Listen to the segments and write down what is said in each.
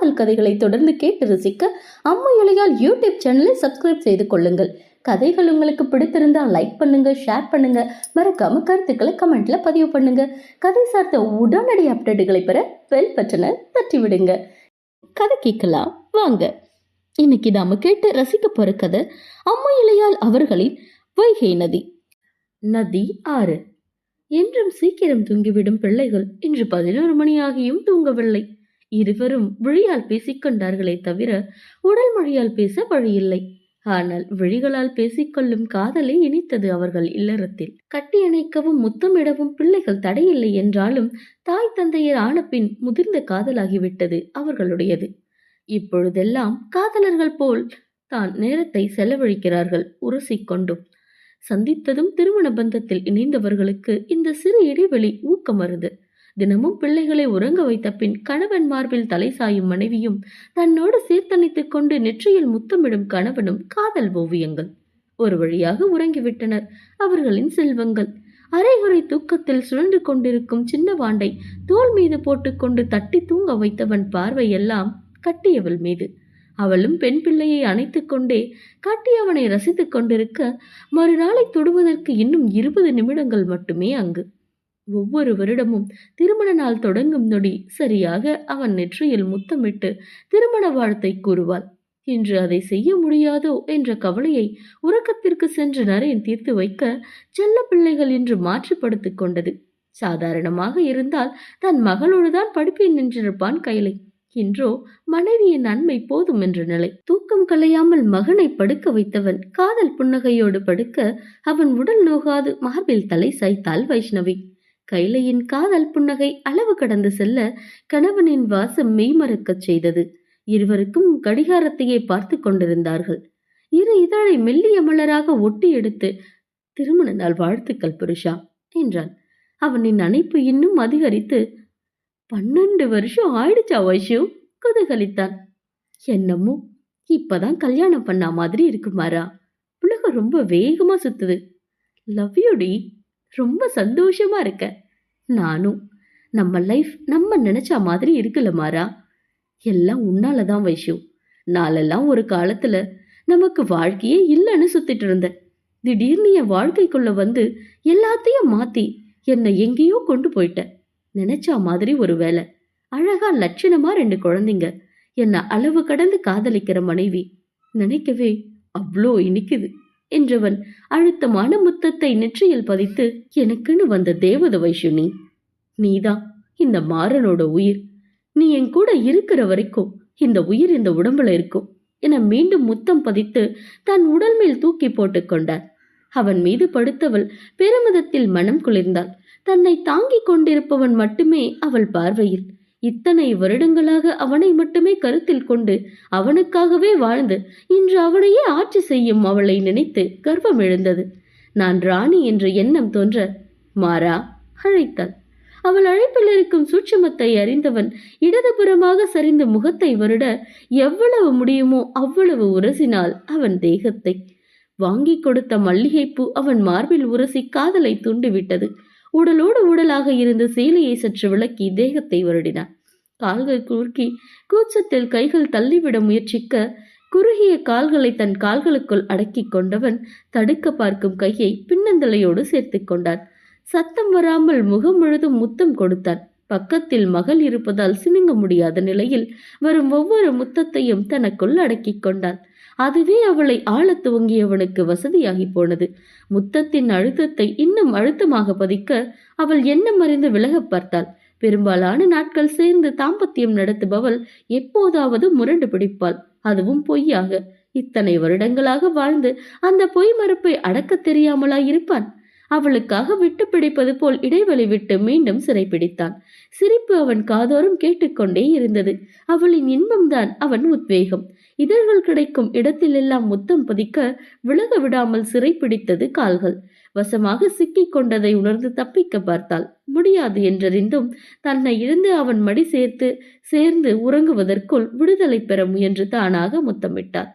காதல் கதைகளை தொடர்ந்து கேட்டு ரசிக்க அம்மா இளையால் யூடியூப் சேனலை சப்ஸ்கிரைப் செய்து கொள்ளுங்கள். கதைகள் உங்களுக்கு பிடித்திருந்தால் லைக் பண்ணுங்க ஷேர் பண்ணுங்க. மறக்காம கருத்துக்களை கமெண்ட்ல பதிவு பண்ணுங்க. கதை சார்ந்த உடனடி அப்டேட்டுகளை பெற பெல் பட்டனை தட்டி விடுங்க கதை கேட்கலாம். வாங்க. இன்னைக்கு நாம கேட்டு ரசிக்க போற கதை அம்மா இளையால் அவர்களின் வைகை நதி. நதி ஆறு. என்றும் சீக்கிரம் தூங்கிவிடும் பிள்ளைகள் இன்று பதினோரு மணியாகியும் தூங்கவில்லை. இருவரும் விழியால் பேசிக்கொண்டார்களே தவிர உடல் மொழியால் பேச வழியில்லை. ஆனால் விழிகளால் பேசிக்கொள்ளும் காதலை இனித்தது அவர்கள் இல்லறத்தில். கட்டியணைக்கவும் முத்தமிடவும் பிள்ளைகள் தடையில்லை என்றாலும் தாய் தந்தையர் ஆனபின் முதிர்ந்த காதலாகிவிட்டது அவர்களுடையது. இப்பொழுதெல்லாம் காதலர்கள் போல் தான் நேரத்தை செலவழிக்கிறார்கள் உரசிக்கொண்டும். சந்தித்ததும் திருமண பந்தத்தில் இணைந்தவர்களுக்கு இந்த சிறு இடைவெளி ஊக்கமருது. தினமும் பிள்ளைகளை உறங்க வைத்த பின் கணவன் மார்பில் தலை சாயும் மனைவியும் தன்னோடு சேர்த்தணைத்துக் கொண்டு நெற்றியில் முத்தமிடும் கணவனும் காதல் ஓவியங்கள். ஒரு வழியாக உறங்கிவிட்டனர் அவர்களின் செல்வங்கள். அரைகுறை தூக்கத்தில் சுழன்று கொண்டிருக்கும் சின்ன வாண்டை தோல் மீது போட்டுக்கொண்டு தட்டி தூங்க வைத்தவன் பார்வையெல்லாம் கட்டியவள் மீது. அவளும் பெண் பிள்ளையை அணைத்துக் கொண்டே கட்டியவனை ரசித்துக் கொண்டிருக்க மறுநாளை தொடுவதற்கு இன்னும் இருபது நிமிடங்கள் மட்டுமே அங்கு. ஒவ்வொரு வருடமும் திருமண நாள் தொடங்கும் நொடி சரியாக அவன் நெற்றியில் முத்தமிட்டு திருமண வாழ்த்தை கூறுவாள். இன்று அதை செய்ய முடியாதோ என்ற கவலையை உறக்கத்திற்கு சென்று நரேன் தீர்த்து வைக்க செல்ல பிள்ளைகள் என்று மாற்றுப்படுத்திக் கொண்டது. சாதாரணமாக இருந்தால் தன் மகளோடுதான் படிப்பில் நின்றிருப்பான் கைலை. இன்றோ மனைவியின் நன்மை போதும் என்ற நிலை. தூக்கம் கலையாமல் மகனை படுக்க வைத்தவன் காதல் புன்னகையோடு படுக்க அவன் உடல் நோகாது மார்பில் தலை சாய்த்தாள் வைஷ்ணவி. கைலையின் காதல் புன்னகை அளவு கடந்து செல்ல கணவனின் வாசம் மெய்மறக்கச் செய்தது. இருவருக்கும் கடிகாரத்தையே பார்த்து கொண்டிருந்தார்கள். இரு இதழை மெல்லிய மலராக ஒட்டி எடுத்து திருமண நாள் வாழ்த்துக்கள் புருஷா என்றான். அவனின் அணைப்பு இன்னும் அதிகரித்து பன்னெண்டு வருஷம் ஆயிடுச்சா வைஷு? குதகலித்தான். என்னமோ இப்பதான் கல்யாணம் பண்ண மாதிரி இருக்குமாரா? உலகம் ரொம்ப வேகமா சுத்துது. லவ் யூடி ரொம்ப சந்தோஷமா இருக்க. நானும். நம்ம லைஃப் நம்ம நினைச்ச மாதிரி இருக்குல்ல மாறா? எல்லாம் உன்னால தான் வைஷு நாளெல்லாம் ஒரு காலத்துல நமக்கு வாழ்க்கையே இல்லைன்னு சுத்திட்டு இருந்தேன். திடீர்னு என் வாழ்க்கைக்குள்ள வந்து எல்லாத்தையும் மாத்தி என்னை எங்கேயோ கொண்டு போயிட்டேன். நினைச்சா மாதிரி ஒரு வேலை. அழகா லட்சணமா ரெண்டு குழந்தைங்க. என்னை அளவு கடந்து காதலிக்கிற மனைவி. நினைக்கவே அவ்வளோ இனிக்குது. என்றவன் அழுத்தமான முத்தத்தை நெற்றியில் பதித்து எனக்குன்னு வந்த தேவத வைஷுனி நீதான் இந்த மாறனோட உயிர். நீ என் கூட இருக்கிற வரைக்கும் இந்த உயிர் இந்த உடம்புல இருக்கும் என மீண்டும் முத்தம் பதித்து தன் உடல் மேல் தூக்கி போட்டுக் கொண்டார். அவன் மீது படுத்தவள் பெருமிதத்தில் மனம் குளிர்ந்தாள். தன்னை தாங்கிக் கொண்டிருப்பவன் மட்டுமே அவள் பார்வையில். இத்தனை வருடங்களாக அவனை மட்டுமே கருத்தில் கொண்டு அவனுக்காகவே வாழ்ந்து இன்று அவனையே ஆட்சி செய்யும் அவளை நினைத்து கர்வம் எழுந்தது. நான் ராணி என்ற எண்ணம் தோன்ற மாறா அழைத்தாள். அவள் அழைப்பில் இருக்கும் சூட்சமத்தை அறிந்தவன் இடதுபுறமாக சரிந்த முகத்தை வருட எவ்வளவு முடியுமோ அவ்வளவு உரசினாள் அவன் தேகத்தை. வாங்கி கொடுத்த மல்லிகைப்பூ அவன் மார்பில் உரசி காதலை தூண்டிவிட்டது. உடலோடு உடலாக இருந்த சேலையை சற்று விளக்கி தேகத்தை வருடினான் கால்கள் குறுக்கி கூச்சத்தில் கைகள் தள்ளிவிட முயற்சிக்க குறுகிய கால்களை தன் கால்களுக்குள் அடக்கிக் கொண்டவன் தடுக்க பார்க்கும் கையை பின்னந்தலையோடு சேர்த்து கொண்டான். சத்தம் வராமல் முகம் முழுதும் முத்தம் கொடுத்தான். பக்கத்தில் மகள் இருப்பதால் சினுங்க முடியாத நிலையில் வரும் ஒவ்வொரு முத்தத்தையும் தனக்குள் அடக்கிக் கொண்டான். அதுவே அவளை ஆளத் துவங்கியவனுக்கு வசதியாகி போனது. முத்தத்தின் அழுத்தத்தை இன்னும் அழுத்தமாக பதிக்க அவள் எண்ணம் அறிந்து விலகப் பார்த்தாள். பெரும்பாலான நாட்கள் சேர்ந்து தாம்பத்தியம் நடத்துபவள் எப்போதாவது முரண்டு பிடிப்பாள். அதுவும் பொய்யாக. இத்தனை வருடங்களாக வாழ்ந்து அந்த பொய் மறுப்பை அடக்கத் தெரியாமலா இருப்பான் அவளுக்காக விட்டு பிடிப்பது போல் இடைவெளி விட்டு மீண்டும் சிறைப்பிடித்தான் சிரிப்பு அவன் காதோறும் கேட்டுக்கொண்டே இருந்தது. அவளின் இன்பம்தான் அவன் உத்வேகம். இதழ்கள் கிடைக்கும் இடத்திலெல்லாம் முத்தம் பதிக்க விலக விடாமல் சிறைப்பிடித்தது கால்கள். வசமாக சிக்கிக் கொண்டதை உணர்ந்து தப்பிக்க பார்த்தாள். முடியாது என்றறிந்தும் தன்னை இருந்து அவன் மடி சேர்த்து சேர்ந்து உறங்குவதற்குள் விடுதலை பெற முயன்று தானாக முத்தமிட்டாள்.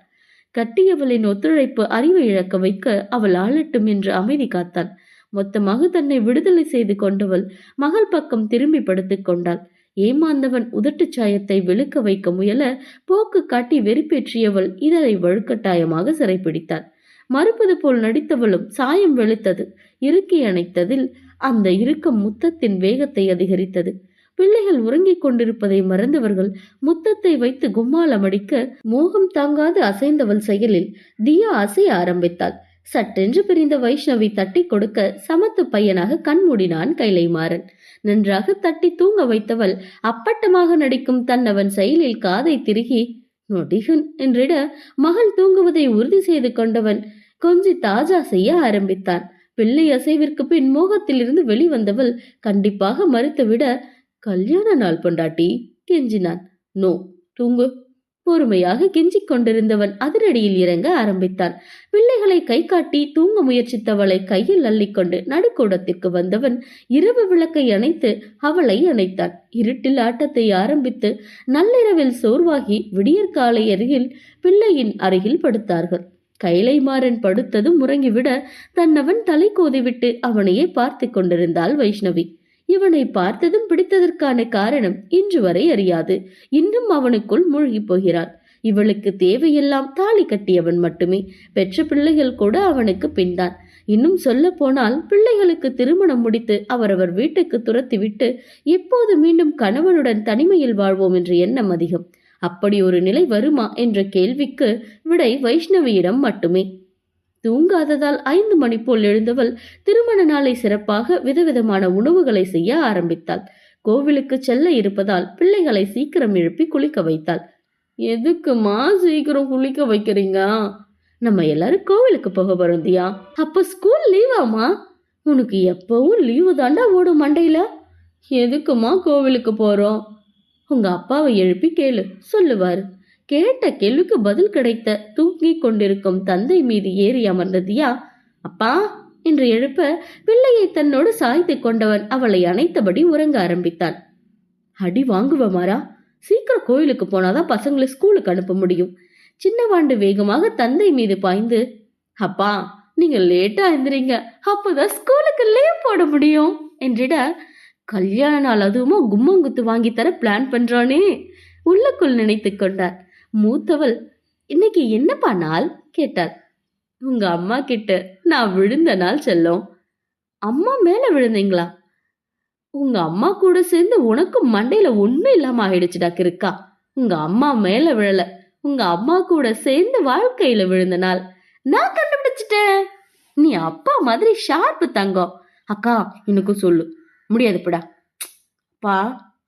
கட்டியவளின் ஒத்துழைப்பு அறிவை இழக்க வைக்க அவள் ஆளட்டும் என்று அமைதி காத்தான். மொத்தமாக தன்னை விடுதலை செய்து கொண்டவள் மகள் பக்கம் திரும்பி படுத்துக் கொண்டாள். ஏமாந்தவன் உதட்டுச் சாயத்தை வெளுக்க வைக்க முயல போக்கு காட்டி வெறுப்பேற்றியவள் இதழை வழுக்கட்டாயமாக சிறைப்பிடித்தாள். மறுப்பது போல் நடித்தவளும் சாயம் வெளுத்தது. இறுக்கி அணைத்ததில் அந்த இறுக்கம் முத்தத்தின் வேகத்தை அதிகரித்தது. பிள்ளைகள் உறங்கிக் கொண்டிருப்பதை மறந்தவர்கள் முத்தத்தை வைத்து கும்மாளம் அடிக்க மோகம் தாங்காது அசைந்தவள் செயலில் தியா அசைய ஆரம்பித்தாள். சட்டென்று பிரிந்த வைஷ்ணவி தட்டி கொடுக்க சமத்து பையனாக கண்மூடினான் கைலைமாறன். நன்றாக தட்டி தூங்க வைத்தவள் அப்பட்டமாக நடிக்கும் தன்னவன் செயலில் காதை திருகி நொடிகன் என்றிட மகள் தூங்குவதை உறுதி செய்து கொண்டவன் கொஞ்சி தாஜா செய்ய ஆரம்பித்தான். பிள்ளை அசைவிற்கு பின் மோகத்திலிருந்து வெளிவந்தவள் கண்டிப்பாக மறுத்துவிட கல்யாண நாள் பொண்டாட்டி கெஞ்சினான். நோ தூங்கு. பொறுமையாக கெஞ்சிக் கொண்டிருந்தவன் அதிரடியில் இறங்க ஆரம்பித்தான். பிள்ளைகளை கை காட்டி தூங்க முயற்சித்தவளை கையில் அள்ளிக்கொண்டு நடுக்கூடத்திற்கு வந்தவன் இரவு விளக்கை அணைத்து அவளை அணைத்தான். இருட்டில் ஆட்டத்தை ஆரம்பித்து நள்ளிரவில் சோர்வாகி விடியற்காலை அருகில் பிள்ளையின் அருகில் படுத்தார்கள். கைலைமாறன் படுத்ததும் முறங்கிவிட தன்னவன் தலை கோதிவிட்டு அவனையே பார்த்து கொண்டிருந்தாள் வைஷ்ணவி. இவனை பார்த்ததும் பிடித்ததற்கான காரணம் இன்று வரை அறியாது. இன்னும் அவனுக்குள் மூழ்கி போகிறாள். இவளுக்கு தேவையெல்லாம் தாலி கட்டியவன் மட்டுமே. பெற்ற பிள்ளைகள் கூட அவனுக்கு பின்தான். இன்னும் சொல்ல போனால் பிள்ளைகளுக்கு திருமணம் முடித்து அவரவர் வீட்டுக்கு துரத்திவிட்டு எப்போது மீண்டும் கணவனுடன் தனிமையில் வாழ்வோம் என்ற எண்ணம் அதிகம். அப்படி ஒரு நிலை வருமா என்ற கேள்விக்கு விடை வைஷ்ணவியிடம் மட்டுமே. தூங்காததால் ஐந்து மணி போல் எழுந்தவள் திருமண நாளை சிறப்பாக விதவிதமான உணவுகளை செய்ய ஆரம்பித்தாள். கோவிலுக்கு செல்ல இருப்பதால் பிள்ளைகளை சீக்கிரம் எழுப்பி குளிக்க வைத்தாள். எதுக்குமா சீக்கிரம் குளிக்க வைக்கிறீங்க? நம்ம எல்லாரும் கோவிலுக்கு போக வருந்தியா தியா. அப்ப ஸ்கூல் லீவாமா உனக்கு எப்பவும் லீவு தாண்டா ஓடும் மண்டையில? எதுக்குமா கோவிலுக்கு போறோம்? உங்க அப்பாவை எழுப்பி கேளு சொல்லுவாரு. கேட்ட கேள்விக்கு பதில் கிடைத்த தூங்கி கொண்டிருக்கும் தந்தை மீது ஏறி அமர்ந்த தியா அப்பா என்று எழுப்ப பிள்ளையை தன்னோடு சாய்த்து கொண்டவன் அவளை அணைத்தபடி உறங்க ஆரம்பித்தான். அடி வாங்குவமாரா சீக்கிரம் கோயிலுக்கு போனாதான் பசங்களை ஸ்கூலுக்கு அனுப்ப முடியும். சின்னவாண்டு வேகமாக தந்தை மீது பாய்ந்து அப்பா நீங்க லேட்டா எழுந்துறீங்க அப்போதான் ஸ்கூலுக்கு லீவ் போட முடியும் என்றிட கல்யாண நாள் அதுவுமா கும்மங்குத்து வாங்கி தர பிளான் பண்றானே உள்ளுக்குள் நினைத்து கொண்டார். மூத்தவள். இன்னைக்கு என்னப்பா நாள்? கேட்டாள் உங்க அம்மா கிட்ட நான் விழுந்த நாள் செல்லும். அம்மா மேல விழுந்தீங்களா? உங்க அம்மா கூட சேர்ந்து உனக்கும் மண்டையில ஒண்ணு இல்லாம ஆயிடுச்சுடா கிருக்கா உங்க அம்மா மேல விழல. உங்க அம்மா கூட சேர்ந்து வாழ்க்கையில விழுந்த நாள். நான் கண்டுபிடிச்சிட்டேன். நீ அப்பா மாதிரி ஷார்ப்பு தங்கம். அக்கா எனக்கும் சொல்லு. முடியாதுப்படா. பா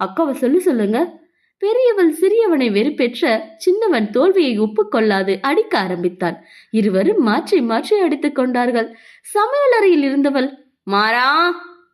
அக்காவை சொல்லி சொல்லுங்க. பெரியவள் சிறியவனை வெறுப்பெற்ற சின்னவன் தோல்வியை ஒப்புக்கொள்ளாது அடிக்க ஆரம்பித்தான். இருவரும் மாற்றி மாற்றி அடித்துக் கொண்டார்கள். சமையலறையில் இருந்தவள் மாறா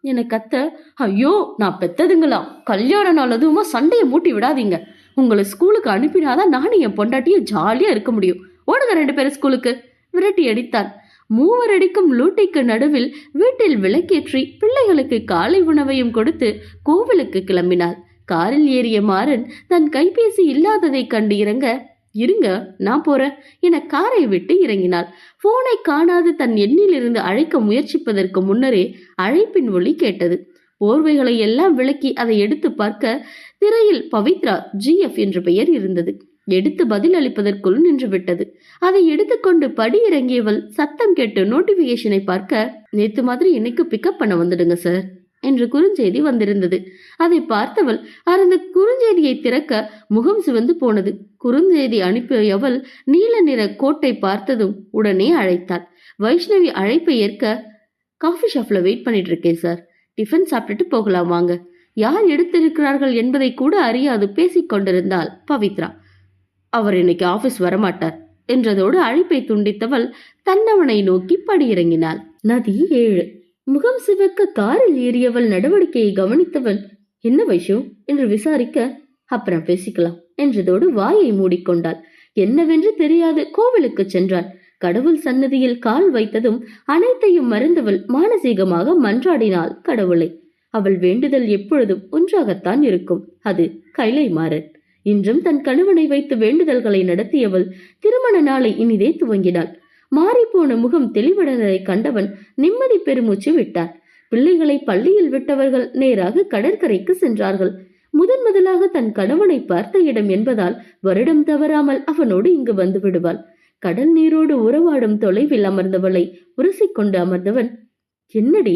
என கத்த ஐயோ நான் பெத்ததுங்களா? கல்யாணம் நல்லதுமா சண்டையை மூட்டி விடாதீங்க. உங்களை ஸ்கூலுக்கு அனுப்பினாதான் நானும் என் பொண்டாட்டிய ஜாலியா இருக்க முடியும். ஓடுங்க ரெண்டு பேரும் ஸ்கூலுக்கு. விரட்டி அடித்தான். மூவர் அடிக்கும் லூட்டிக்கு நடுவில் வீட்டில் விளக்கேற்றி பிள்ளைகளுக்கு காலை உணவையும் கொடுத்து கோவிலுக்கு கிளம்பினாள். காரில் ஏறிய மாறன் தன் கைபேசி இல்லாததைக் கண்டு இறங்க இருங்க நான் போறேன். என காரை விட்டு இறங்கினாள். போனை காணாது தன் எண்ணிலிருந்து அழைக்க முயற்சிப்பதற்கு முன்னரே அழைப்பின் ஒளி கேட்டது. போர்வைகளை எல்லாம் விளக்கி அதை எடுத்து பார்க்க திரையில் பவித்ரா ஜிஎஃப் என்ற பெயர் இருந்தது. எடுத்து பதில் அளிப்பதற்குள் நின்று விட்டது. அதை எடுத்துக்கொண்டு படி இறங்கியவள் சத்தம் கேட்டு நோட்டிபிகேஷனை பார்க்க நேத்து மாதிரி இன்னைக்கு பிக்கப் பண்ண வந்துடுங்க சார் என்று குறுஞ்செய்தி வந்திருந்தது. அதை பார்த்தவள் அந்த குறுஞ்செய்தியை திறக்க முகம் சிவந்து போனது. குறுஞ்செய்தி அனுப்பியவள் நீல நிற கோட்டை பார்த்ததும் உடனே அழைத்தாள். வைஷ்ணவி அழைப்பை ஏற்க காஃபி ஷாப்ல வெயிட் பண்ணிட்டு இருக்கேன் சார் டிஃபன் சாப்பிட்டுட்டு போகலாம் வாங்க. யார் எடுத்திருக்கிறார்கள் என்பதை கூட அறியாது பேசிக் கொண்டிருந்தாள் பவித்ரா. அவர் இன்னைக்கு ஆபீஸ் வரமாட்டார் என்றதோடு அழைப்பை துண்டித்தவள் தன்னவனை நோக்கி படியிறங்கினாள். நதி ஏழு. முகம் சிவக்க காரில் ஏறியவள் நடவடிக்கையை கவனித்தவன் என்ன வைஷு என்று விசாரிக்க அப்புறம் பேசிக்கலாம் என்றதோடு வாயை மூடிக்கொண்டாள். என்னவென்று தெரியாது கோவிலுக்கு சென்றான் கடவுள் சன்னதியில் கால் வைத்ததும் அனைத்தையும் மறந்தவள் மானசீகமாக மன்றாடினாள் கடவுளை. அவள் வேண்டுதல் எப்பொழுதும் ஒன்றாகத்தான் இருக்கும். அது கைலை மாறன். இன்றும் தன் கணவனை வைத்து வேண்டுதல்களை நடத்தியவள் திருமண நாளை இனிதே துவங்கினாள். மாறிப்போன முகம் தெளிவடைந்ததை கண்டவன் நிம்மதி பெருமூச்சு விட்டார். பிள்ளைகளை பள்ளியில் விட்டவர்கள் நேராக கடற்கரைக்கு சென்றார்கள். முதன் முதலாக தன் கணவனை பார்த்த இடம் என்பதால் வருடம் தவறாமல் அவனோடு இங்கு வந்து விடுவாள். கடல் நீரோடு உறவாடும் தொலைவில் அமர்ந்தவளை உரசிக்கொண்டு அமர்ந்தவன் என்னடி?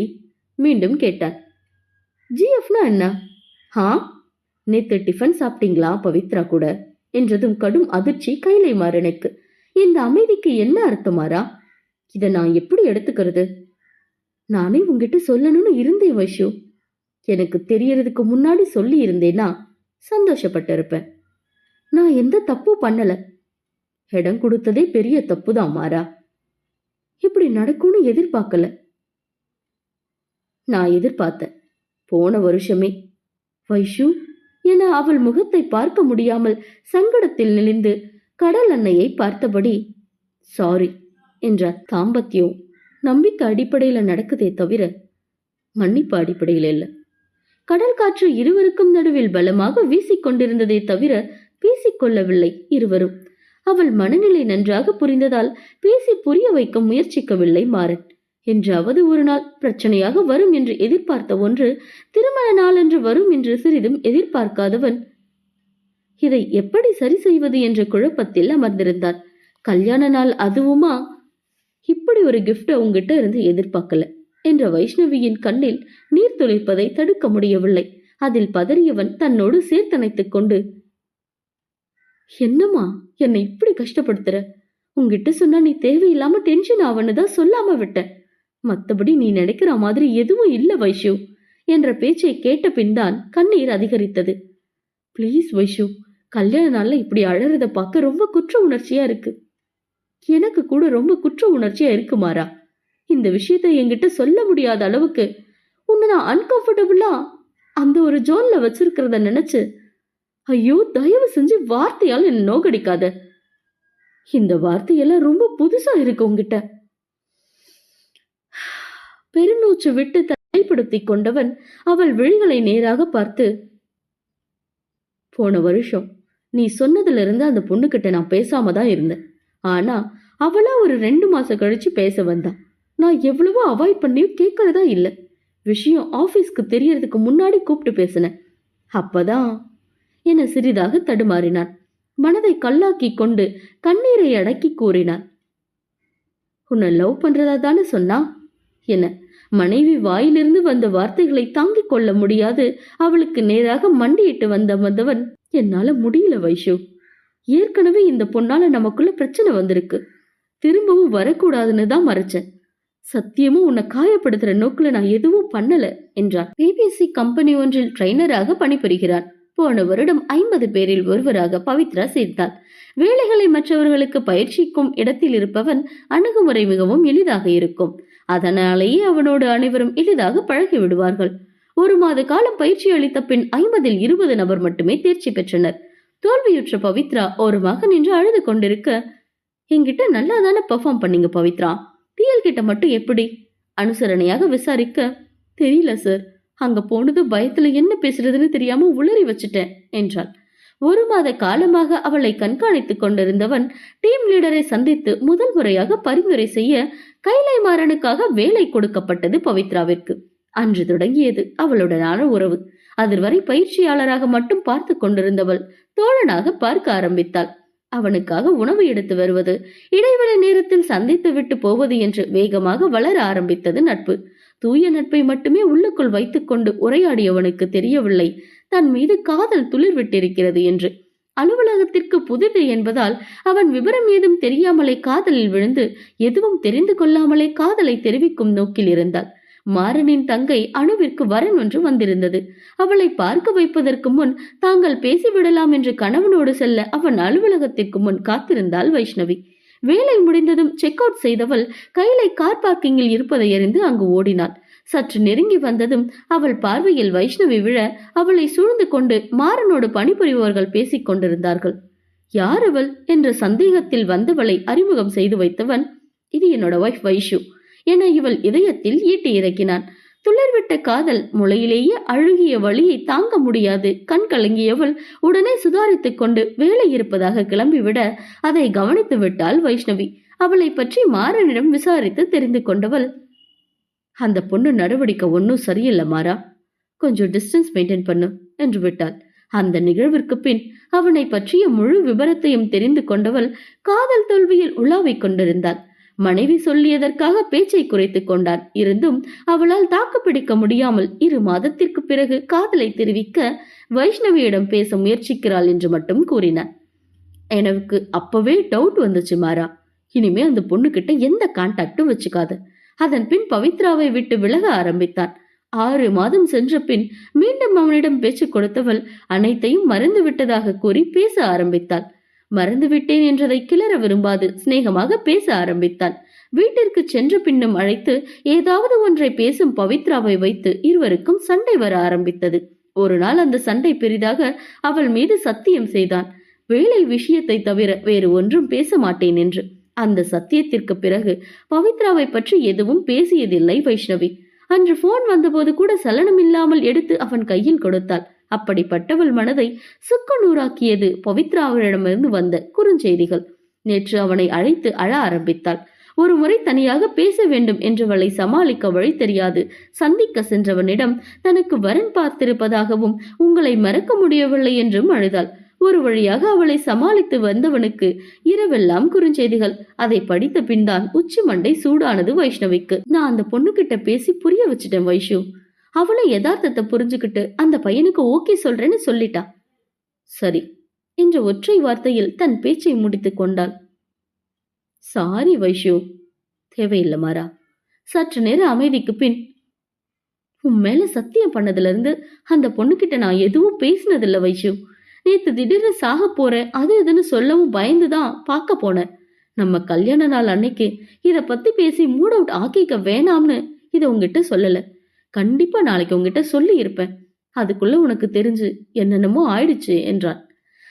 மீண்டும் கேட்டான். ஜிஎஃப்னா என்ன? ஹா நேத்து டிஃபன் சாப்பிட்டீங்களா பவித்ரா கூட? என்றதும் கடும் அதிர்ச்சி கைலை மாறனுக்கு. இந்த அமைதிக்கு என்ன அர்த்தமாரா இதை நான் எப்படி எடுத்துக்கிறது? நானே உங்ககிட்ட சொல்லணும்னு இருந்தேன் வைஷு. எனக்கு தெரியறதுக்கு முன்னாடி சொல்லி இருந்தேன்னா சந்தோஷப்பட்டிருப்பேன். நான் எந்த தப்பும் பண்ணல. இடம் கொடுத்ததே பெரிய தப்பு தான் மாறா. இப்படி நடக்கும்னு எதிர்பார்க்கல. நான் எதிர்பார்த்தேன். போன வருஷமே. வைஷு என அவள் முகத்தை பார்க்க முடியாமல் சங்கடத்தில் நெளிந்து கடல் அன்னையை பார்த்தபடி சாரி என்றார் தாம்பத்தியம் நம்பிக்கை அடிப்படையில நடக்குதே தவிர மன்னிப்பு அடிப்படையில் இல்லை. கடல் காற்று இருவருக்கும் நடுவில் பலமாக வீசிக்கொண்டிருந்ததே தவிர பேசிக்கொள்ளவில்லை இருவரும். அவள் மனநிலை நன்றாக புரிந்ததால் பேசி புரிய வைக்க முயற்சிக்கவில்லை மாறன். என்றாவது ஒரு நாள் பிரச்சனையாக வரும் என்று எதிர்பார்த்த ஒன்று திருமண நாள் என்று வரும் என்று சிறிதும் எதிர்பார்க்காதவன் இதை எப்படி சரி செய்வது என்ற குழப்பத்தில் அமர்ந்திருந்தான் கல்யாண நாள் அதுவுமா? இப்படி ஒரு கிஃப்டை உங்ககிட்ட இருந்து எதிர்பார்க்கல என்ற வைஷ்ணவியின் கண்ணில் நீர் துளிப்பதை தடுக்க முடியவில்லை. அதில் பதறியவன் தன்னோடு சேர்த்தணைத்துக் கொண்டு என்னம்மா என்னை இப்படி கஷ்டப்படுத்துற? உங்ககிட்ட சொன்னா நீ தேவையில்லாம டென்ஷன் ஆவன்னு தான் சொல்லாம விட்ட. மத்தபடி நீ நினைக்கிற மாதிரி எதுவும் இல்ல வைஷு என்ற பேச்சை கேட்ட பின்தான் கண்ணீர் அதிகரித்தது. ப்ளீஸ் வைஷு கல்யாண நாளில் இப்படி அழறத பார்க்க ரொம்ப குற்ற உணர்ச்சியா இருக்கு. எனக்கு கூட ரொம்ப குற்ற உணர்ச்சியா இருக்கு மாறா. இந்த விஷயத்தை என்கிட்ட சொல்ல முடியாத அளவுக்கு உன்னை நான் அன்கம்ஃபர்டபுளா அந்த ஒரு ஜோன்ல வச்சிருக்கிறத நினைச்சு ஐயோ தயவு செஞ்சு வார்த்தையால் என்ன நோகடிக்காத இந்த வார்த்தையெல்லாம் ரொம்ப புதுசா இருக்கு உங்ககிட்ட பெருமூச்சு விட்டு தலைப்படுத்தி கொண்டவன் அவள் விழிகளை நேராக பார்த்து போன வருஷம் நீ சொன்னதிலிருந்து அந்த பொண்ணுக்கிட்ட நான் பேசாம தான் இருந்தேன். ஆனா அவளா ஒரு ரெண்டு மாசம் கழிச்சு பேச வந்தா. நான் எவ்வளவோ அவாய்ட் பண்ணியும் கேட்கறதா இல்லை. விஷயம் ஆபீஸ்க்கு தெரியறதுக்கு முன்னாடி கூப்பிட்டு பேசினேன். அப்பதான் என சிறிதாக தடுமாறினான் மனதை கல்லாக்கி கொண்டு கண்ணீரை அடக்கி கூறினான் உன்னை லவ் பண்றதா தானே சொன்னா? என்ன மனைவி வாயிலிருந்து வந்த வார்த்தைகளை தாங்கிக் கொள்ள முடியாது. அவளுக்கு நேராக மண்டியிட்டு வந்த வந்தவன் என்னால முடியல வைஷு. ஏற்கனவே இந்த பொண்ணால நமக்குள்ள பிரச்சனை வந்திருக்கு. திரும்பவும் வரக்கூடாதுன்னு தான் மறைச்சேன். சத்தியமும் உன்னை காயப்படுத்துற நோக்குல நான் எதுவும் பண்ணல என்றார் பிபிசி கம்பெனி ஒன்றில் ட்ரைனராக பணிபுரிகிறான் போன வருடம் ஐம்பது பேரில் ஒருவராக பவித்ரா சேர்த்தார் வேலைகளை மற்றவர்களுக்கு பயிற்சிக்கும் இடத்தில் இருப்பவன் அணுகுமுறை மிகவும் எளிதாக இருக்கும். அதனாலேயே அவனோடு அனைவரும் எளிதாக பழகி விடுவார்கள். ஒரு மாத காலம் பயிற்சி அளித்த பின் ஐம்பதில் இருபது நபர் மட்டுமே தேர்ச்சி பெற்றனர். தோல்வியுற்ற பவித்ரா ஓரமாக நின்று அழுது கொண்டிருக்க என்கிட்ட நல்லா தானே பெர்ஃபார்ம் பண்ணீங்க பவித்ரா? பிஎல் கிட்ட மட்டும் எப்படி? அனுசரணையாக விசாரிக்க தெரியல சார் அங்க போனது பயத்துல என்ன பேசுறதுன்னு தெரியாம உளறி வச்சுட்டேன் என்றாள். ஒரு மாத காலமாக அவளை கண்காணித்துக் கொண்டிருந்தவன் டீம் லீடரை சந்தித்து முதல் முறையாக பரிந்துரை செய்ய கைலை மாறனுக்காக வேலை கொடுக்கப்பட்டது பவித்ராவிற்கு. அன்று தொடங்கியது அவளுடனான உறவு. அதுவரை பயிற்சியாளராக மட்டும் பார்த்து கொண்டிருந்தவள் தோழனாக பார்க்க ஆரம்பித்தாள். அவனுக்காக உணவு எடுத்து வருவது இடைவெளி நேரத்தில் சந்தித்து விட்டு போவது என்று வேகமாக வளர ஆரம்பித்தது நட்பு. தூய நட்பை மட்டுமே உள்ளுக்குள் வைத்துக்கொண்டு உரையாடியவனுக்கு தெரியவில்லை. தன் மீது காதல் துளிர் விட்டிருக்கிறது என்று. அலுவலகத்திற்கு புதிது என்பதால் அவன் விவரம் ஏதும் தெரியாமலே காதலில் விழுந்து எதுவும் தெரிந்து கொள்ளாமலே காதலை தெரிவிக்கும் நோக்கில் இருந்தாள். மாறனின் தங்கை அணுவிற்கு வரன் ஒன்று வந்திருந்தது. அவளை பார்க்க வைப்பதற்கு முன் தாங்கள் பேசிவிடலாம் என்று கணவனோடு செல்ல அவன் அலுவலகத்திற்கு முன் காத்திருந்தாள் வைஷ்ணவி. வேலை முடிந்ததும் செக் அவுட் செய்தவள் கையிலை கார் பார்க்கிங்கில் இருப்பதை அறிந்து அங்கு ஓடினாள். சற்று நெருங்கி வந்ததும் அவள் பார்வையில் வைஷ்ணவி விழ அவளை சூழ்ந்து கொண்டு மாறனோடு பணிபுரிபவர்கள் பேசிக் கொண்டிருந்தார்கள். யார் அவள்? என்ற சந்தேகத்தில் வந்தவளை அறிமுகம் செய்து வைத்தவன் இது என்னோட ஒய்ஃப் வைஷு என இவள் இதயத்தில் ஈட்டி இறக்கினான். துளிர்விட்ட காதல் முளையிலேயே அழுகிய வழியை தாங்க முடியாது. கண் கலங்கியவள் உடனே சுதாரித்துக் கொண்டு வேலை இருப்பதாக கிளம்பிவிட அதை கவனித்து விட்டாள் வைஷ்ணவி. அவளை பற்றி மாறனிடம் விசாரித்து தெரிந்து கொண்டவள் அந்த பொண்ணு நடவடிக்கை ஒன்றும் சரியில்லை மாறா. கொஞ்சம் டிஸ்டன்ஸ் மெயின்டைன் பண்ணு என்று விட்டாள். அந்த நிகழ்விற்கு பின் அவனை பற்றிய முழு விபரத்தையும் தெரிந்து கொண்டவள் காதல் தோல்வியில் உலாவிக் கொண்டிருந்தாள். மனைவி சொல்லியதற்காக பேச்சை குறைத்துக் கொண்டான். இருந்தும் அவளால் தாக்குப்பிடிக்க முடியாமல் இரு மாதத்திற்கு பிறகு காதலை தெரிவிக்க வைஷ்ணவியிடம் பேச முயற்சிக்கிறாள் என்று மட்டும் கூறினார் எனக்கு அப்பவே டவுட் வந்துச்சு மாறா. இனிமே அந்த பொண்ணுகிட்ட எந்த கான்டாக்டும் வச்சுக்காது. அதன் பின் பவித்ராவை விட்டு விலக ஆரம்பித்தான். ஆறு மாதம் சென்ற பின் மீண்டும் அவனிடம் பேச்சு கொடுத்தவள் அனைத்தையும் மறந்து விட்டதாக கூறி பேச ஆரம்பித்தாள். மறந்து விட்டேன் என்றதை கிளற விரும்பாது சிநேகமாக பேச ஆரம்பித்தான் வீட்டிற்கு சென்ற பின்னும் அழைத்து ஏதாவது ஒன்றை பேசும் பவித்ராவை வைத்து இருவருக்கும் சண்டை வர ஆரம்பித்தது. ஒரு நாள் அந்த சண்டை பெரிதாக அவள் மீது சத்தியம் செய்தான். வேலை விஷயத்தை தவிர வேறு ஒன்றும் பேச மாட்டேன் என்று அந்த சத்தியத்திற்கு பிறகு பவித்ராவை பற்றி எதுவும் பேசியதில்லை வைஷ்ணவி. அன்று போன் வந்தபோது கூட சலனம் இல்லாமல் எடுத்து அவன் கையில் கொடுத்தாள். அப்படிப்பட்டவள் மனதை சுக்கு நூறாக்கியது பவித்ராவிடமிருந்து வந்த குறுஞ்செய்திகள். நேற்று அவனை அழைத்து அழ ஆரம்பித்தாள். ஒரு முறை தனியாக பேச வேண்டும் என்றவளை சமாளிக்க வழி தெரியாது. சந்திக்க சென்றவனிடம் தனக்கு வரன் பார்த்திருப்பதாகவும் உங்களை மறக்க முடியவில்லை என்றும் அழுதாள். ஒரு வழியாக அவளை சமாளித்து வந்தவனுக்கு இரவெல்லாம் குறுஞ்செய்திகள். அதை படித்த பின்தான் உச்சி மண்டை சூடானது வைஷ்ணவிக்கு. நான் அந்த பொண்ணுகிட்ட பேசி புரிய வச்சுட்டேன் வைஷு. அவளை யதார்த்தத்தை புரிஞ்சுக்கிட்டு அந்த பையனுக்கு ஓகே சொல்றேன்னு சொல்லிட்டா. சரி என்ற ஒற்றை வார்த்தையில் தன் பேச்சை முடித்துக் கொண்டாள். சாரி வைஷு தேவையில்லை மாறா. சற்று நேர அமைதிக்கு பின் உன் மேல சத்தியம் பண்ணதுல இருந்து அந்த பொண்ணுகிட்ட நான் எதுவும் பேசினதில்லை வைஷு. நேத்து திடீர்னு சாக போறேன் அது இதுன்னு சொல்லவும் பயந்துதான் பார்க்க போனேன். நம்ம கல்யாண நாள் அன்னைக்கு இதை பத்தி பேசி மூட் அவுட் ஆக்கிக்க வேணாம்னு இதை உங்ககிட்ட சொல்லல. கண்டிப்பா நாளைக்கு உங்ககிட்ட சொல்லி இருப்பேன். அதுக்குள்ள உனக்கு தெரிஞ்சு என்னென்னமோ ஆயிடுச்சு என்றான்.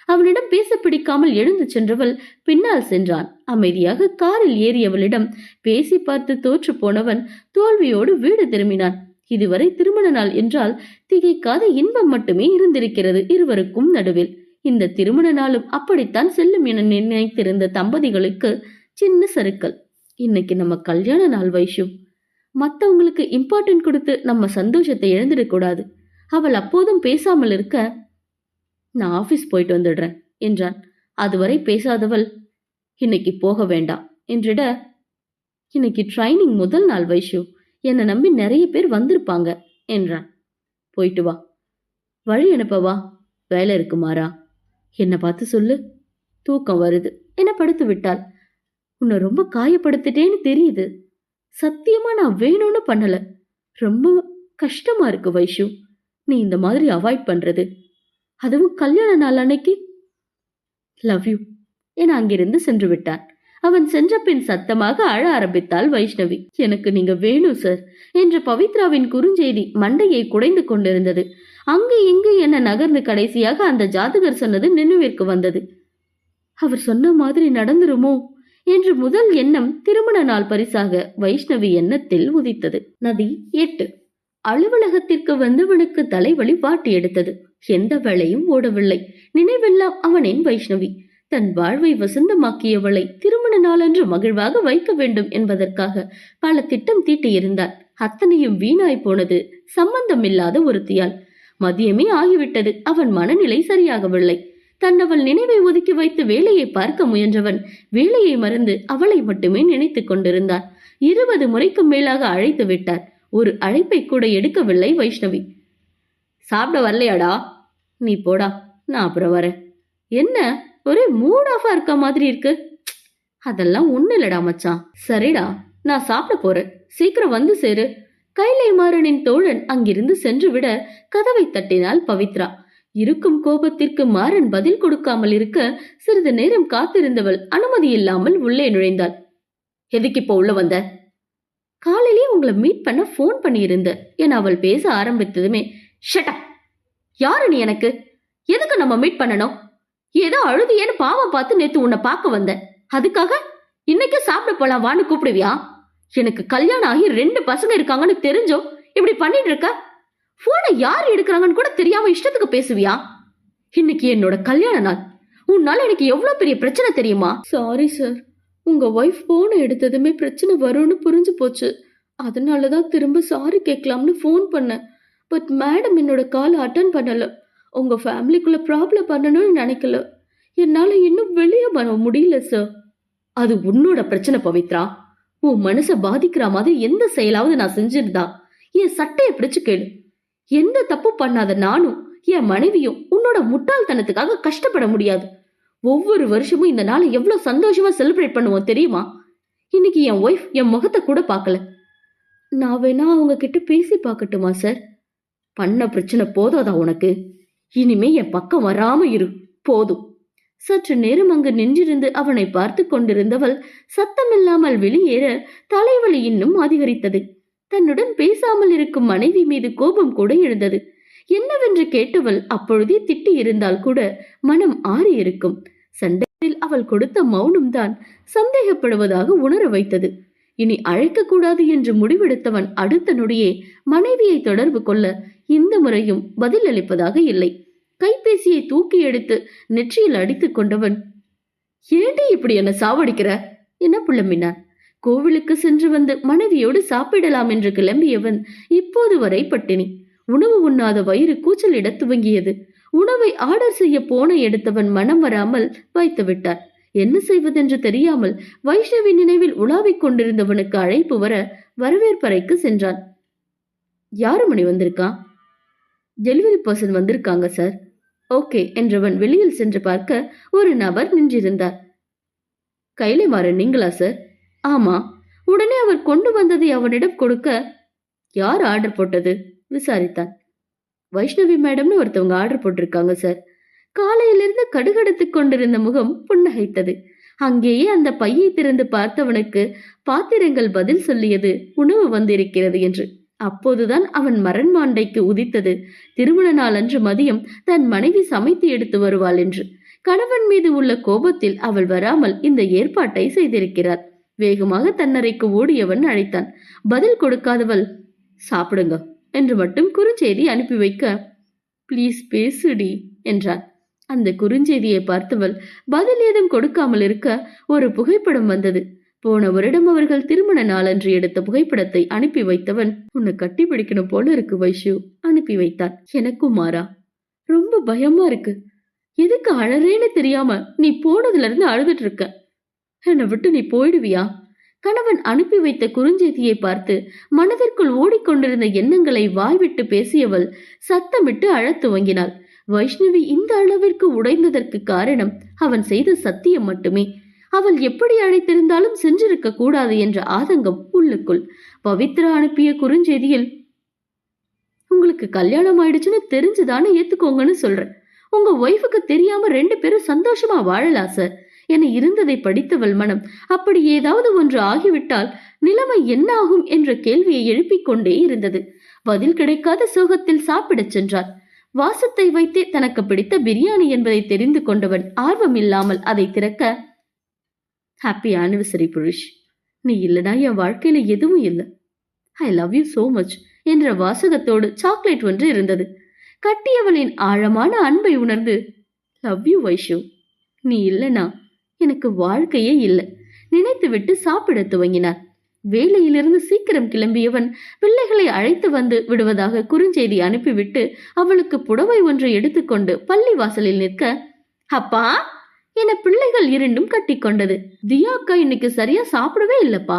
அவனிடம் பேச பிடிக்காமல் எழுந்து சென்றவள் பின்னால் சென்றான். அமைதியாக காரில் ஏறியவளிடம் பேசி பார்த்து தோற்று போனவன் தோல்வியோடு வீடு திரும்பினான். இதுவரை திருமண நாள் என்றால் திகைக்காத இன்பம் மட்டுமே இருந்திருக்கிறது இருவருக்கும் நடுவில். இந்த திருமண நாளும் அப்படித்தான் செல்லும் என நினைத்திருந்த தம்பதிகளுக்கு சின்ன சறுக்கல் இன்னைக்கு நம்ம கல்யாண நாள் வைஷு. மத்தவங்களுக்கு இம்பார்ட்டன்ட் கொடுத்து நம்ம சந்தோஷத்தை இழந்துடக்கூடாது அவள் அப்போதும் பேசாமல் இருக்க நான் ஆபீஸ் போயிட்டு வந்துடுறேன் என்றான். அதுவரை பேசாதவள் இன்னைக்கு போக வேண்டாம் என்றிட இன்னைக்கு ட்ரைனிங் முதல் நாள் வைஷு. என்னை நம்பி நிறைய பேர் வந்திருப்பாங்க என்றான். போயிட்டு வா. வழி அனுப்பவா? வேலை இருக்குமாறா என்னை பார்த்து சொல்லு. தூக்கம் வருது. என்ன படுத்து விட்டாள்? உன்னை ரொம்ப காயப்படுத்திட்டேன்னு தெரியுது. சத்தியமா நான் வேணும்னு பண்ணல. ரொம்ப கஷ்டமா இருக்கு வைஷு. நீ இந்த மாதிரி அவாய்ட் பண்றது. அதுவும் கல்யாண நாள் அன்னைக்கு. Love you. என அங்கிருந்து சென்று விட்டான். அவன் சென்ற பின் சத்தமாக அழ ஆரம்பித்தாள் வைஷ்ணவி. எனக்கு நீங்க வேணும் சார் என்று பவித்ராவின் குறுஞ்செய்தி மண்டையை குடைந்து கொண்டிருந்தது. அங்கு இங்கு என நகர்ந்து கடைசியாக அந்த ஜாதகர் சொன்னது நினைவிற்கு வந்தது. அவர் சொன்ன மாதிரி நடந்துருமோ? என்று முதல் எண்ணம் திருமண நாள் பரிசாக வைஷ்ணவி எண்ணத்தில் உதித்தது. நதி எட்டு. அலுவலகத்திற்கு வந்தவனுக்கு தலைவலி வாட்டி எடுத்தது. எந்த வேலையும் ஓடவில்லை. நினைவெல்லாம் அவனின் வைஷ்ணவி. தன் வாழ்வை வசந்தமாக்கியவளை திருமண நாளன்று மகிழ்வாக வைக்க வேண்டும் என்பதற்காக பல திட்டம் தீட்டியிருந்தார் அத்தனையும் வீணாய் போனது சம்பந்தமில்லாத ஒருத்தியால். மதியமே ஆகிவிட்டது. அவன் மனநிலை சரியாகவில்லை. தன்னவள் நினைவை ஒதுக்கி வைத்து வேலையை பார்க்க முயன்றவன் வேலையை மறந்து அவளை மட்டுமே நினைத்துக் கொண்டிருந்தான் இருபது முறைக்கு மேலாக அழைத்து விட்டார். ஒரு அழைப்பை கூட எடுக்கவில்லை வைஷ்ணவி. சாப்பிட வரலையாடா? நீ போடா. நான் அப்புறம் வரேன். என்ன? ஒரே மூட் ஆஃபா இருக்க மாதிரி இருக்கு. அதெல்லாம் ஒண்ணு இல்லடா மச்சான். சரிடா நான் சாப்பிட போறேன். சீக்கிரம் வந்து சேரு. கைலை மாறனின் தோழன் அங்கிருந்து சென்று விட கதவை தட்டினாள் பவித்ரா. இருக்கும் கோபத்திற்கு மாறன் பதில் கொடுக்காமல் இருக்க சிறிது நேரம் காத்திருந்தவள் அனுமதி இல்லாமல் உள்ளே நுழைந்தாள். எதுக்கு இப்போ உள்ள வந்த? காலையிலே உங்களை மீட் பண்ண ஃபோன் பண்ணியிருந்த. என அவள் பேச ஆரம்பித்ததுமே ஷட்டா யாரு நீ எனக்கு? எதுக்கு நம்ம மீட் பண்ணணும்? ஏதோ அழுதியேன்னு பாவம் பார்த்து நேத்து உன்னை பார்க்க வந்தேன். அதுக்காக இன்னைக்கு சாப்பிட போலாம் வான்னு கூப்பிடுவியா? எனக்கு கல்யாணம் ஆகி ரெண்டு பசங்க இருக்காங்கன்னு தெரிஞ்சோ? இப்படி பண்ணிட்டு இருக்க? போனை யார் எடுக்கிறாங்கன்னு கூட தெரியாம இஷ்டத்துக்கு பேசுவியா? இன்னைக்கு என்னோட கல்யாண நாள். உன்னால எனக்கு எவ்வளவு பெரிய பிரச்சனை தெரியுமா? சாரி சார் உங்க ஒய்ஃப் போனை எடுத்ததுமே பிரச்சனை வரும்னு புரிஞ்சு போச்சு. அதனாலதான் திரும்ப சாரி கேட்கலாம்னு ஃபோன் பண்ணேன். பட் மேடம் என்னோட கால் அட்டன் பண்ணலை. உங்கள் ஃபேமிலிக்குள்ள ப்ராப்ளம் பண்ணணும்னு நினைக்கல. என்னால் இன்னும் வெளியே வர முடியல சார் அது உன்னோட பிரச்சனை பவித்ரா. உன் மனசை பாதிக்கிற மாதிரி எந்த செயலாவது நான் செஞ்சிருந்தா என் சட்டையை பிடிச்சு கேளு. எந்த தப்பு பண்ணாத நானும் என் மனைவியும் உன்னோட முட்டாள்தனத்துக்காக கஷ்டப்பட முடியாது. ஒவ்வொரு வருஷமும் இந்த நாளை எவ்வளோ சந்தோஷமா செலிப்ரேட் பண்ணுவோம் தெரியுமா? இன்னைக்கு என் ஒய்ஃப் என் முகத்தை கூட பார்க்கல. நான் வேணா அவங்க கிட்ட பேசி பார்க்கட்டுமா சார் பண்ண பிரச்சனை போதாதா உனக்கு? இனிமே என் பக்கம் வராம இரு. போதும். சற்று நேரம் அங்கு நின்றிருந்து அவனை பார்த்து கொண்டிருந்தவள் சத்தமில்லாமல் வெளியேற தலைவலி இன்னும் அதிகரித்தது. தன்னுடன் பேசாமல் இருக்கும் மனைவி மீது கோபம் கூட எழுந்தது. என்னவென்று கேட்டவள் அப்பொழுதே திட்டி இருந்தால் கூட மனம் ஆறி இருக்கும். சண்டையில் அவள் கொடுத்த மௌனம்தான் சந்தேகப்படுவதாக உணர வைத்தது. இனி அழைக்கக்கூடாது என்று முடிவெடுத்தவன் அடுத்த நொடியே மனைவியை தொடர்பு கொள்ள இந்த முறையும் பதில் அளிப்பதாக இல்லை. கைபேசியை தூக்கி எடுத்து நெற்றியில் அடித்துக் கொண்டவன் ஏண்டி இப்படி என்ன சாவடிக்கிற? என புலம்பினான். கோவிலுக்கு சென்று வந்து மனைவியோடு சாப்பிடலாம் என்று கிளம்பியவன் இப்போது வரை பட்டினி. உணவு உண்ணாத வயிறு கூச்சலிட துவங்கியது. உணவை ஆர்டர் செய்ய போன எடுத்தவன் மனம் வராமல் வைத்து விட்டான் என்ன செய்வதென்று தெரியாமல் வைஷ்ணவி நினைவில் உலாவிக் கொண்டிருந்தவனுக்கு அழைப்பு வர வரவேற்பறைக்கு சென்றான். யாரு மணி வந்திருக்கான் டெலிவரி பர்சன் வந்திருக்காங்க சார். ஓகே என்றவன் வெளியில் சென்று பார்க்க ஒரு நபர் நின்றிருந்தார். கைலை மாறன் நீங்களா சார்? ஆமா. உடனே அவர் கொண்டு வந்ததை அவனிடம் கொடுக்க யார் ஆர்டர் போட்டது? விசாரித்தான். வைஷ்ணவி மேடம்னு ஒருத்தவங்க ஆர்டர் போட்டிருக்காங்க சார். காலையிலிருந்து கடுகடுத்துக் கொண்டிருந்த முகம் புன்னகைத்தது. அங்கேயே அந்த பையை திறந்து பார்த்தவனுக்கு பாத்திரங்கள் பதில் சொல்லியது உணவு வந்திருக்கிறது என்று. அப்போதுதான் அவன் மரண்மாண்டைக்கு உதித்தது. திருமண நாள் அன்று மதியம் தன் மனைவி சமைத்து எடுத்து வருவாள் என்று. கணவன் மீது உள்ள கோபத்தில் அவள் வராமல் இந்த ஏற்பாட்டை செய்திருக்கிறார். வேகமாக தன்னறைக்கு ஓடியவன் அழைத்தான். பதில் கொடுக்காதவள் சாப்பிடுங்க என்று மட்டும் குறுஞ்செய்தி அனுப்பி வைக்க ப்ளீஸ் பேசுடி என்றான். அந்த குறுஞ்செய்தியை பார்த்தவள் பதில் ஏதும் கொடுக்காமல் இருக்க ஒரு புகைப்படம் வந்தது. போன வருடம் அவர்கள் திருமண நாளன்று எடுத்த புகைப்படத்தை அனுப்பி வைத்தவன் உன்னை கட்டி பிடிக்கணும் போல இருக்கு வைஷு அனுப்பி வைத்தான் எனக்கும் மாறா. ரொம்ப பயமா இருக்கு. எதுக்கு அழறேன்னு தெரியாம நீ போனதுல இருந்து அழுதுட்டு இருக்க? என்னை விட்டு நீ போயிடுவியா? கணவன் அனுப்பி வைத்த குறுஞ்செய்தியை பார்த்து மனதிற்குள் ஓடிக்கொண்டிருந்த எண்ணங்களை வாய்விட்டு பேசியவள் சத்தமிட்டு அழத் துவங்கினாள். வைஷ்ணவி இந்த அளவிற்கு உடைந்ததற்கு காரணம் அவன் செய்த சத்தியம் மட்டுமே. அவள் எப்படி அழைத்திருந்தாலும் சென்றிருக்க கூடாது என்ற ஆதங்கம் உள்ளுக்குள். பவித்ரா அனுப்பிய குறுஞ்செய்தியில் உங்களுக்கு கல்யாணம் ஆயிடுச்சுன்னு தெரிஞ்சுதானே ஏத்துக்கோங்கன்னு சொல்றேன். உங்க ஒய்ஃபுக்கு தெரியாம ரெண்டு பேரும் சந்தோஷமா வாழலாம் சார் என இருந்ததை படித்தவள் மனம். அப்படி ஏதாவது ஒன்று ஆகிவிட்டால் நிலைமை என்ன ஆகும் என்ற கேள்வியை எழுப்பிக் கொண்டே இருந்தது. பதில் கிடைக்காத சோகத்தில் சாப்பிடச் சென்றார். வாசத்தை வைத்தே தனக்கு பிடித்த பிரியாணி என்பதை தெரிந்து கொண்டவன் ஆர்வம் இல்லாமல் அதை திறக்க ஹாப்பி ஆனிவர்சரி புருஷ் நீ இல்லடா என் வாழ்க்கையில எதுவும் இல்லை. I love you so much என்ற வாசகத்தோடு சாக்லேட் ஒன்று இருந்தது. கட்டியவனின் ஆழமான அன்பை உணர்ந்து லவ் யூ வைஷு நீ இல்லனா எனக்கு வாழ்க்கையே இல்லை நினைத்துவிட்டு சாப்பிடத் துவங்கினார் வேலையிலிருந்து சீக்கிரம் கிளம்பியவன் பிள்ளைகளை அழைத்து வந்து விடுவதாக குறுஞ்செய்தி அனுப்பிவிட்டு அவளுக்கு புடவை ஒன்றை எடுத்துக்கொண்டு பள்ளி வாசலில் நிற்க அப்பா என பிள்ளைகள் இரண்டும் கட்டிக்கொண்டது தியா அக்கா இன்னைக்கு சரியா சாப்பிடவே இல்லப்பா.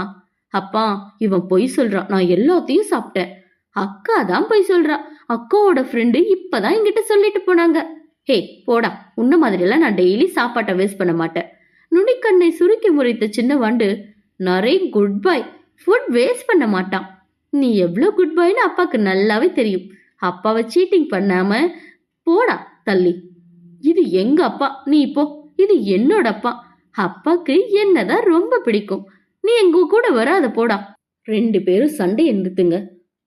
அப்பா இவன் பொய் சொல்றான் நான் எல்லாத்தையும் சாப்பிட்டேன். அக்கா தான் பொய் சொல்றா. அக்காவோட ஃப்ரெண்டு இப்பதான் என்கிட்ட சொல்லிட்டு போனாங்க. ஹே போடா. உன்ன மாதிரி எல்லாம் நான் டெய்லி சாப்பாட்டை வேஸ்ட் பண்ண மாட்டேன். நுனிக்கண்ணை சுருக்கி முறைத்த சின்ன வாண்டு நரே குட் பை ஃபுட் வேஸ்ட் பண்ண மாட்டான். நீ எவ்வளோ குட் பாய்னு அப்பாவுக்கு நல்லாவே தெரியும். அப்பாவை சீட்டிங் பண்ணாம போடா தள்ளி. இது எங்க அப்பா? நீ இப்போ இது என்னோட அப்பா. அப்பாக்கு என்னதான் ரொம்ப பிடிக்கும். நீ எங்க கூட வராத போடா. ரெண்டு பேரும் சண்டையை நிறுத்துங்க.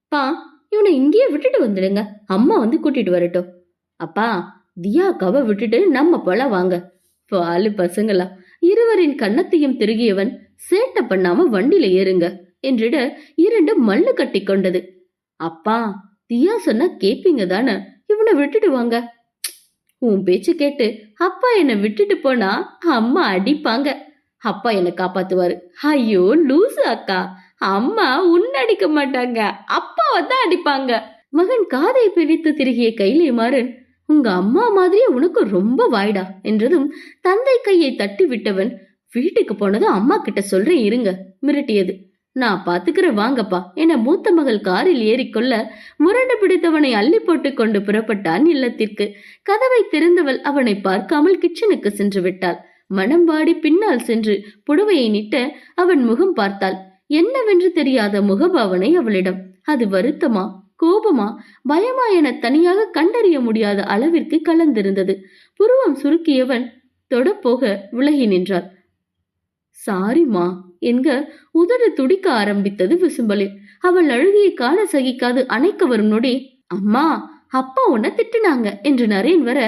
பா இவனை இங்கேயே விட்டுட்டு வந்துடுங்க. அம்மா வந்து கூட்டிட்டு வரட்டும். அப்பா தியாக்காவை விட்டுட்டு நம்ம போல வாங்க. பாலு பசங்களா. இருவரின் கன்னத்தையும் திருகியவன் சேட்டை பண்ணாம வண்டியில ஏறுங்க என்றிட இரண்டு மல்லு கட்டி கொண்டது. அப்பா தியா சொன்னா கேப்பீங்க தானே இவனை விட்டுட்டு வாங்க. உன் பேச்சு கேட்டு அப்பா என்னை விட்டுட்டு போனா அம்மா அடிப்பாங்க. அப்பா என்னை காப்பாத்துவாரு. ஐயோ லூசு அக்கா. அம்மா உன்னை அடிக்க மாட்டாங்க. அப்பாவை தான் அடிப்பாங்க. மகன் காதை பிடித்து திருகிய கைலை மாறன் உங்க அம்மா மாதிரியே உனக்கு ரொம்ப வாய்டா என்றதும் தந்தை கையை தட்டி விட்டவன் வீட்டுக்கு போனது அம்மா கிட்ட சொல்றேன் இருங்க மிரட்டியது. நான் பாத்துக்கிறேன் வாங்கப்பா என மூத்த மகள் காரில் ஏறிக்கொள்ள முரண்டு பிடித்தவனை அள்ளி போட்டுக் கொண்டு புறப்பட்டான் இல்லத்திற்கு. கதவை திறந்தவள் அவனை பார்க்காமல் கிச்சனுக்கு சென்று விட்டாள். மனம் வாடி பின்னால் சென்று புடவையை நிட்ட அவன் முகம் பார்த்தாள். என்னவென்று தெரியாத முகபாவனை அவளிடம். அது வருத்தமா கோபமா பயமா என தனியாக கண்டறிய முடியாத அளவிற்கு கலந்திருந்தது. புருவம் சுருக்கியவன் தொடப்போக விலகி நின்றாள். சாரிமா என்க உதடு துடிக்க ஆரம்பித்தது விசும்பலில். அவள் அழுகையை காண சகிக்காது அணைக்க வரும் நொடி அம்மா அப்பா உன்னை திட்டுனாங்க என்று நரேன் வர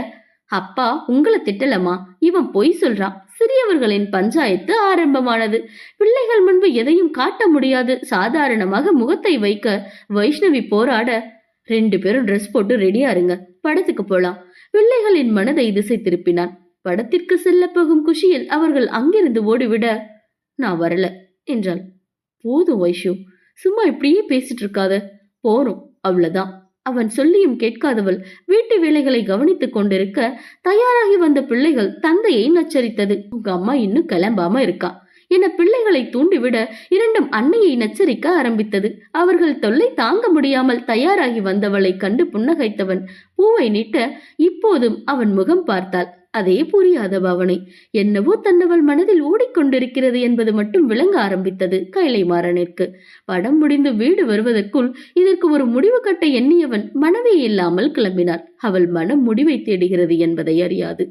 அப்பா உங்களை திட்டலமா இவன் பொய் சொல்றான். சிறியவர்களின் பஞ்சாயத்து ஆரம்பமானது. பிள்ளைகள் முன்பு எதையும் காட்ட முடியாது. சாதாரணமாக முகத்தை வைக்க வைஷ்ணவி போராட ரெண்டு பேரும் ட்ரெஸ் போட்டு ரெடியா இருங்க படத்துக்கு போலாம். பிள்ளைகளின் மனதை திசை திருப்பினான். படத்திற்கு செல்ல போகும் குஷியில் அவர்கள் அங்கிருந்து ஓடிவிட நான் வரல என்றாள். போதும் வைஷு சும்மா இப்படியே பேசிட்டு இருக்காத. போறோம் அவ்வளவுதான் அவன் சொல்லியும் கேட்காதவள் வீட்டு வேலைகளை கவனித்துக் கொண்டிருக்க தயாராகி வந்த பிள்ளைகள் தந்தையை நச்சரித்தது. உங்க அம்மா இன்னும் கிளம்பாம இருக்கா? என பிள்ளைகளை தூண்டிவிட இரண்டும் அன்னையை நச்சரிக்க ஆரம்பித்தது. அவர்கள் தொல்லை தாங்க முடியாமல் தயாராகி வந்தவளை கண்டு புன்னகைத்தவன் பூவை நீட்ட இப்போதும் அவன் முகம் பார்த்தாள். அதே புரியாத பவனை. என்னவோ தன்னவள் மனதில் ஓடிக்கொண்டிருக்கிறது என்பது மட்டும் விளங்க ஆரம்பித்தது கைலை மாறனிற்கு படம் முடிந்து வீடு வருவதற்குள் இதற்கு ஒரு முடிவு கட்ட எண்ணியவன் மனவே இல்லாமல் கிளம்பினான் அவள் மனம் முடிவை தேடுகிறது என்பதை அறியாது.